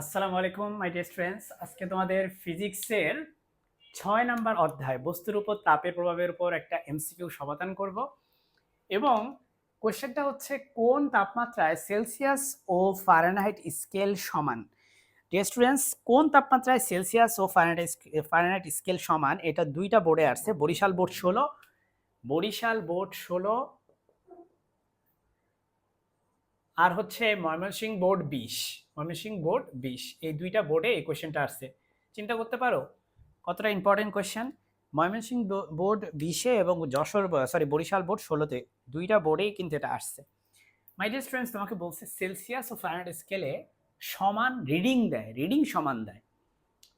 আসসালামু আলাইকুম my dear students আজকে তোমাদের ফিজিক্সের ছয় নাম্বার অধ্যায়, বস্তুর উপর, তাপের প্রভাবের উপর একটা এমসিকিউ সমাধান করব। এবং কোশ্চেনটা হচ্ছে, কোন তাপমাত্রায় সেলসিয়াস ও ফারেনহাইট স্কেল সমান? ডিয়ার স্টুডেন্টস কোন তাপমাত্রায় সেলসিয়াস ও ফারেনহাইট ফারেনহাইট স্কেল সমান? এটা দুইটা বোর্ডে আসছে, বরিশাল বোর্ড ষোলো। বরিশাল বোর্ড ষোলো। আর হচ্ছে ময়মনসিংহ বোর্ড বিশ। ময়মনসিংহ বোর্ড বিশ। এই দুইটা বোর্ডে এই কোয়েশ্চেনটা আসছে। চিন্তা করতে পারো? কতটা ইম্পর্টেন্ট কোয়েশ্চেন ময়মনসিংহ বোর্ড বিশে এবং যশোর সরি বরিশাল বোর্ড ষোলোতে দুইটা বোর্ডেই কিন্তু এটা আসছে। মাই ডিয়ার স্টুডেন্টস তোমাকে বলছে সেলসিয়াস ও ফারেনহাইট স্কেলে সমান রিডিং দেয় রিডিং সমান দেয়।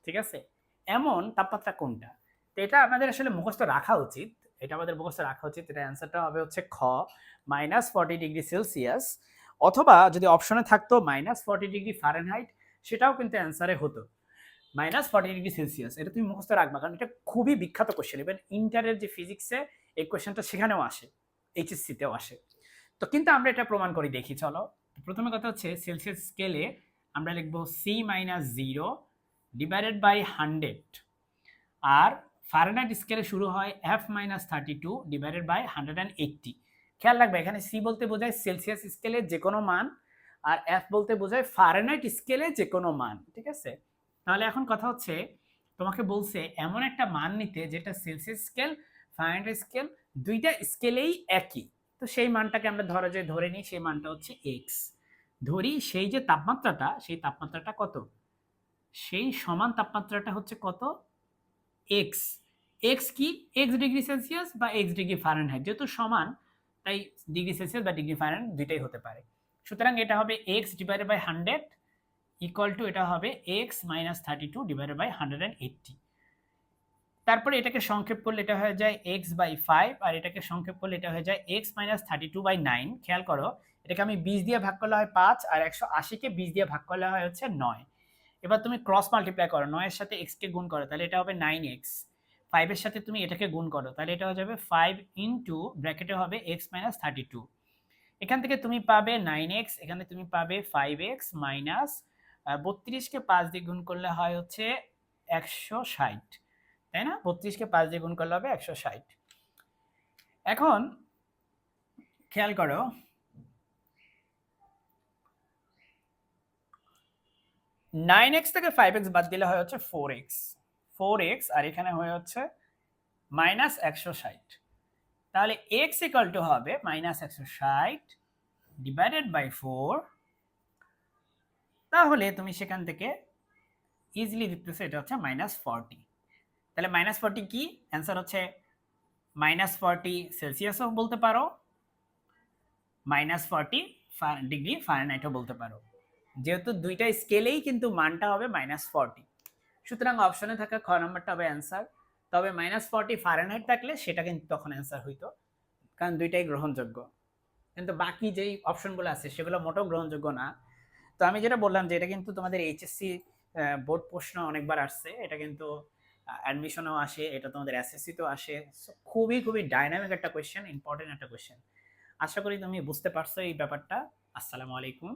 ঠিক আছে? এমন তাপমাত্রা কোনটা? তো এটা আমাদের আসলে মুখস্থ রাখা উচিত। এটা আমাদের মুখস্থ রাখা উচিত। এটা অ্যান্সারটা হবে হচ্ছে খ। মাইনাস ফর্টি ডিগ্রি সেলসিয়াস অথবা যদি অপশনে থাকতো মাইনাস ফর্টি ডিগ্রি ফারেনহাইট সেটাও কিন্তু অ্যান্সারে হতো। মাইনাস ফর্টি ডিগ্রি সেলসিয়াস এটা তুমি মুখস্থ রাখবা, কারণ এটা খুবই বিখ্যাত কোশ্চেন ইভেন ইন্টারের যে ফিজিক্সে এই কোয়েশ্চেনটা সেখানেও আসে এইচএসসিতেও আসে। তো কিন্তু আমরা এটা প্রমাণ করি, দেখি, চলো। প্রথমে কথা হচ্ছে সেলসিয়াস স্কেলে আমরা লিখব C minus zero divided by hundred R Fahrenheit স্কেলে শুরু হয় F minus thirty two divided by hundred and eighty খেয়াল রাখবে, এখানে সি বলতে বোঝায় সেলসিয়াস স্কেলে যে কোনো মান আর এফ বলতে বোঝায় ফারেনহাইট স্কেলে যে কোনো মান, ঠিক আছে? তাহলে এখন কথা হচ্ছে, তোমাকে বলছে এমন একটা মান নিতে যেটা সেলসিয়াস স্কেল ফারেনহাইট স্কেল দুইটা স্কেলেই একই। তো সেই মানটাকে আমরা ধরো যে ধরে নিই, সেই মানটা হচ্ছে এক্স ধরি সেই যে তাপমাত্রাটা, সেই তাপমাত্রাটা কত? সেই সমান তাপমাত্রাটা হচ্ছে কত? এক্স এক্স কি? এক্স ডিগ্রি সেলসিয়াস বা এক্স ডিগ্রি ফারেনহাইট যেহেতু সমান তাই ডিগ্রি সেলসিয়াস বা ডিগ্রি ফারেনহাইট দুইটাই হতে পারে। সুতরাং এটা হবে X divided by hundred equal to এটা হবে X minus thirty two divided by hundred and eighty তারপরে এটাকে সংক্ষেপ করলে এটা হয়ে যায় এক্স বাই ফাইভ আর এটাকে সংক্ষেপ করলে এটা হয়ে যায় X minus thirty two by nine খেয়াল করো, এটাকে আমি বিশ দিয়ে ভাগ করলে হয় পাঁচ, আর একশো আশিকে বিশ দিয়ে ভাগ করলে হয় হচ্ছে নয়। এবার তুমি ক্রস মাল্টিপ্লাই করো, নয়ের সাথে এক্সকে গুণ করো, তাহলে এটা হবে নাইন এক্স ফাইভের সাথে তুমি এটাকে গুণ করো, তাহলে এটা হয়ে যাবে ফাইভ ইন্টু ব্র্যাকেটে হবে এক্স মাইনাস থার্টি টু এখান থেকে তুমি পাবে নাইন এক্স এখানে তুমি পাবে ফাইভ এক্স মাইনাস বত্রিশকে পাঁচ দিয়ে গুণ করলে হয় হচ্ছে একশো ষাট। তাই না? বত্রিশকে পাঁচ দিয়ে গুণ করলে হবে একশো ষাট। এখন খেয়াল করো নাইন এক্স থেকে ফাইভ এক্স বাদ দিলে হয় হচ্ছে ফোর এক্স ফোর এক্স আর এখানে হয়ে হচ্ছে মাইনাস একশো ষাট। তাহলে এক্স ইকাল টু হবে মাইনাস একশো ষাট ডিভাইডেড বাই ফোর তাহলে তুমি সেখান থেকে ইজিলি দিতেছো এটা হচ্ছে মাইনাস ফর্টি তাহলে মাইনাস ফর্টি কি? অ্যান্সার হচ্ছে মাইনাস ফর্টি সেলসিয়াসও বলতে পারো। মাইনাস ফর্টি ডিগ্রি ফারেনহাইটও বলতে পারো। যেহেতু দুইটা স্কেলেই কিন্তু মানটা হবে মাইনাস ফর্টি সুতরাং অপশনে থাকা খ নম্বরটা হবে অ্যান্সার তবে মাইনাস ফর্টি ফারেনহাইট থাকলে সেটা কিন্তু তখন অ্যান্সার হইতো, কারণ দুইটাই গ্রহণযোগ্য। কিন্তু বাকি যেই অপশনগুলো আছে, সেগুলো মোটেও গ্রহণযোগ্য না। তো আমি যেটা বললাম যে এটা কিন্তু তোমাদের এইচএসসি বোর্ড প্রশ্ন অনেকবার আসছে, এটা কিন্তু অ্যাডমিশনেও আসে, এটা তোমাদের এসএসসিতেও আসে। খুবই খুবই ডাইনামিক একটা কোয়েশ্চেন ইম্পর্টেন্ট একটা কোয়েশ্চেন আশা করি তুমি বুঝতে পারছ এই ব্যাপারটা। আসসালামু আলাইকুম।